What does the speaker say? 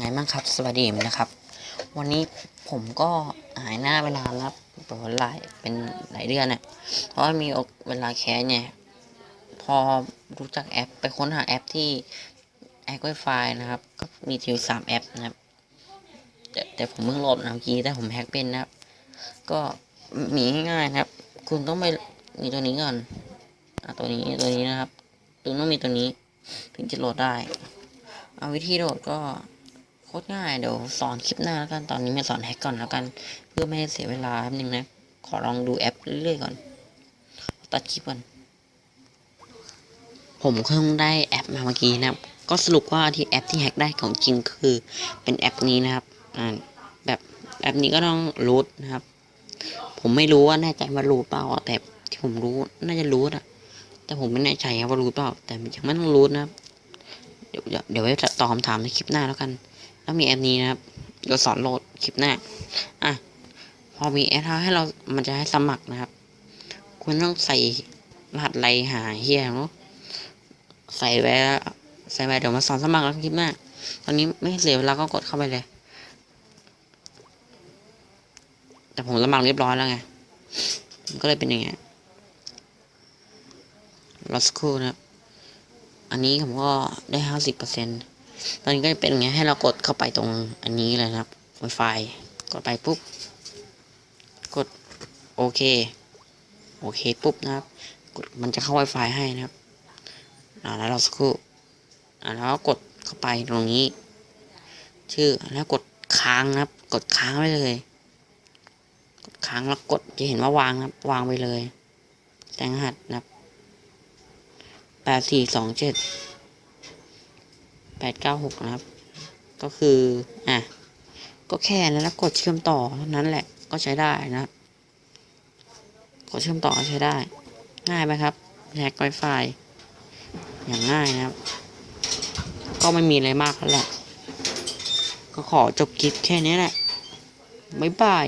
ไงบ้างครับสวัสดีนะครับ วันนี้ผมก็หายหน้าเวลารับเป็นหลายเป็นหลายเดือนเนี่ยเพราะว่ามีเวลาแคสเนี่ย พอรู้จักแอปไปค้นหาแอปที่แอปไวไฟนะครับ ก็มีถึงสามแอปนะครับ แต่แต่ผมเพิ่งโหลดนะเมื่อกี้แต่ผมแฮกเป็นนะครับ ก็มีง่ายๆนะครับ คุณต้องไปมีตัวนี้ก่อนอะตัวนี้ตัวนี้นะครับคุณต้องมีตัวนี้ ถึงจะโหลดได้ เอาวิธีโหลดก็ คตรง่ายเดี๋ยวสอนคลิปหน้าแล้วกันตอนนี้มาสอนแฮกก่อนแล้วกัน เพื่อไม่ให้เสียเวลาแป๊บนึงนะ ขอลองดูแอปเรื่อยๆก่อน ตัดคลิปก่อน ผมเพิ่งได้แอปมาเมื่อกี้นะครับ ก็สรุปว่าที่แอปที่แฮกได้ของจริงคือเป็นแอปนี้นะครับอ่าแบบแอปนี้ก็ต้องรูทนะครับ ผมไม่รู้ว่าแน่ใจว่ารูทเปล่าแต่ที่ผมรู้น่าจะรูทอะแต่ผมไม่แน่ใจว่ารูทเปล่าแต่ยังไม่ต้องรูทนะครับเดี๋ยวเดี๋ยวเดี๋ยวไว้ตอบคำถามในคลิปหน้าแล้วกัน แล้วมีแอปนี้นะครับเดี๋ยวสอนโหลดคลิปหน้าอะพอมีแอปให้เรามันจะให้สมัครนะครับ คุณต้องใส่รหัสไรหาเฮียเนาะใส่ไว้ใส่ไว้เดี๋ยวมาสอนสมัครแล้วคลิปหน้า ตอนนี้ไม่เสียเวลาก็กดเข้าไปเลย แต่ผมสมัครเรียบร้อยแล้วไงก็เลยเป็นอย่างเงี้ยรอสกครูนะครับอันนี้ผมก็ได้ห้าสิบเปอร์เซ็นต์ ตอนนี้ก็จะเป็นอย่างเงี้ยให้เรากดเข้าไปตรงอันนี้เลยครับ Wi-Fi กดไปปุ๊บ กดโอเค โอเคปุ๊บนะครับ กดมันจะเข้า Wi-Fi ให้นะครับอ่าแล้วเราสักครู่อ่าแล้วกดเข้าไปตรงนี้ ชื่อแล้วกดค้างนะครับ กดค้างไว้เลย กดค้างแล้วกดจะเห็นว่าวางนะครับวางไปเลยแสงหัสนะครับแปดสี่สองเจ็ด แปดเก้าหกนะครับ ก็คืออะก็แค่นั้นแล้วกดเชื่อมต่อเท่านั้นแหละก็ใช้ได้นะครับกดเชื่อมต่อก็ใช้ได้ ง่ายไหมครับแฮกไวไฟอย่างง่ายนะครับ ก็ไม่มีอะไรมากแล้วแหละ ก็ขอจบคลิปแค่นี้แหละบ๊ายบาย